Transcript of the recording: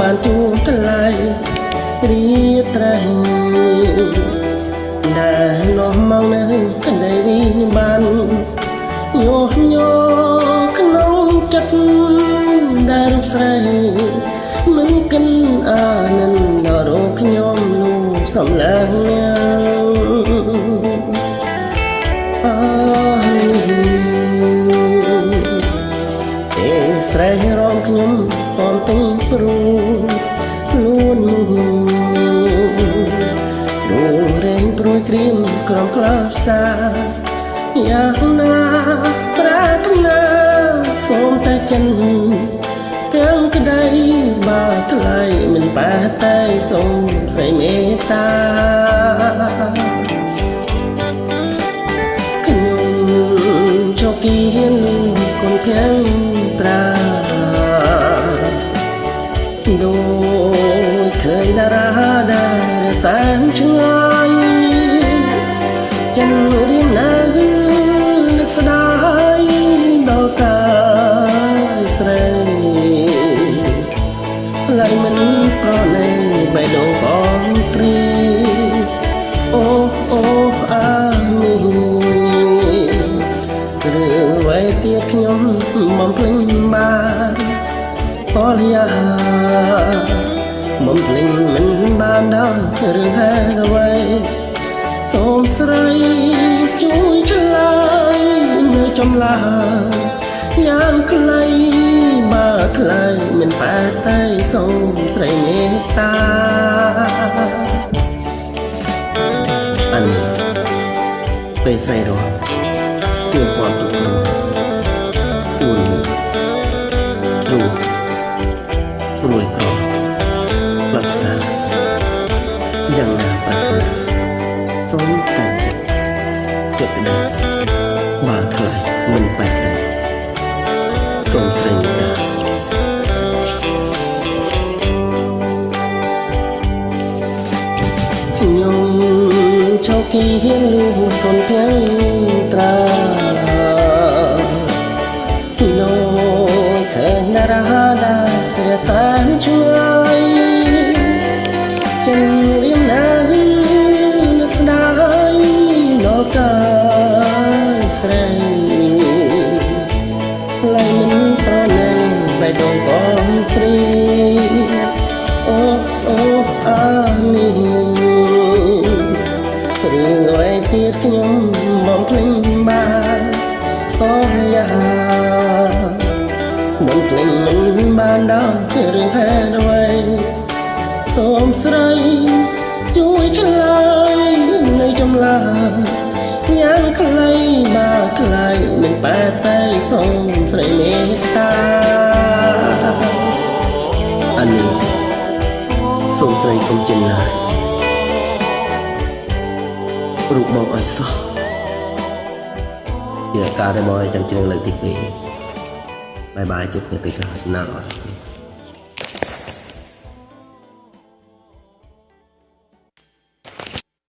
បានជួបថ្លៃរីត្រៃដែលនោះមកនៅកណ្ដីវិបានយោញោក្នុងចិត្តដែលរូបស្រីមិនកិនអានន្ទដល់រូបខ្ញុំនោះសំឡើងណាអើនេះទេស្រីរំខ្ញុំ ពំទុំព្រូខ្លួននោះរួងរែងព្រួយក្រៀមក្រំក្លោបសាយ៉ាងណាប្រាថ្នាសូមតែចិនទាំងក្តីបើថ្លៃមិនបែតែសូមស្រីមេត្តា ដូចឃើញតារាដែលរសានឆ្ងាយយ៉ាងរៀងណានឹកស្ដាយដល់កាយស្រីឡើយមិនប្រណីបេះដូង ពលយាមិនភ្លេចមិនបានដល់រឿងហេតុអ្វីសូមស្រីជួយឆ្លើយនៅចំឡាយ៉ាងខ្លីបើថ្លៃមិនបែតែសូមស្រីមេត្តាអានពេលស្រីរស់ទួពំទុកនោះទួ ឈោគីហ៊ានលូកូនភាំងត្រាដូចឃើញតារាដែលរសានជួយចិនរៀមណានឹកស្ដាយដល់កាយស្រី អ្វីទៀតខ្ញុំបំភ្លេចបានក៏យ៉ាបំភ្លេចមិនបានដល់រឿងហេតុអ្វីសូមស្រីជួយឆ្លើយនៅចម្លើយយ៉ាងខ្លីបើខ្លីមិនបែតែសូមស្រីមេត្តាអានេះសូមស្រីកុំចិនណាយ រូបបងឲ្យសោះពីរការដែលមកឲ្យចាំជ្រឿងលើកទី2បាយបាយជួបគ្នាពេលក្រោយសំណាងអត់